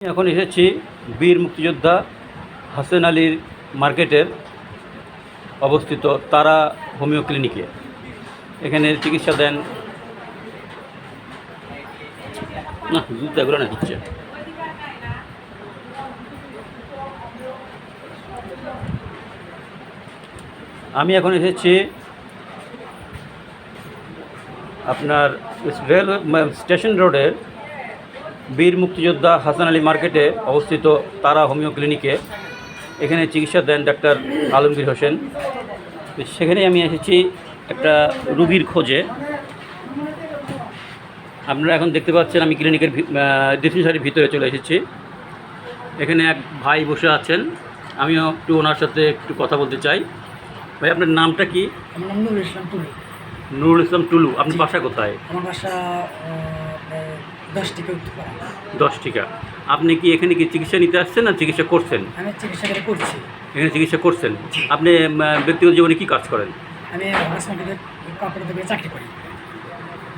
এখন এসেছি বীর মুক্তিযোদ্ধা হাসেন আলীর মার্কেটের অবস্থিত তারা হোমিও ক্লিনিকে। এখানে চিকিৎসা দেন না, জুতো এগুলো না দিচ্ছে আমি এখন এসেছি আপনার রেল স্টেশন রোডের বীর মুক্তিযোদ্ধা হাসান আলী মার্কেটে অবস্থিত তারা হোমিও ক্লিনিকে। এখানে চিকিৎসা দেন ডাক্তার আলমগীর হোসেন। সেখানে আমি এসেছি একটা রুগীর খোঁজে। আপনারা এখন দেখতে পাচ্ছেন আমি ক্লিনিকের ডিসপেন্সারির ভিতরে চলে এসেছি। এখানে এক ভাই বসে আছেন। আমিও একটু ওনার সাথে একটু কথা বলতে চাই। ভাই আপনার নামটা কি? আমার নাম নুরুল ইসলাম টুলু। নুরুল ইসলাম টুলু আপনার বাসা কোথায়? আমার বাসা দশ টিকা উঠতে পারে দশ টিকা। আপনি কি এখানে কি চিকিৎসা নিতে আসছেন না চিকিৎসা করছেন? আমি চিকিৎসা করছি। এখানে চিকিৎসা করছেন? আপনি ব্যক্তিগত জীবনে কি কাজ করেন? আমি হাউস কাপড় দোকানে চাকরি করি।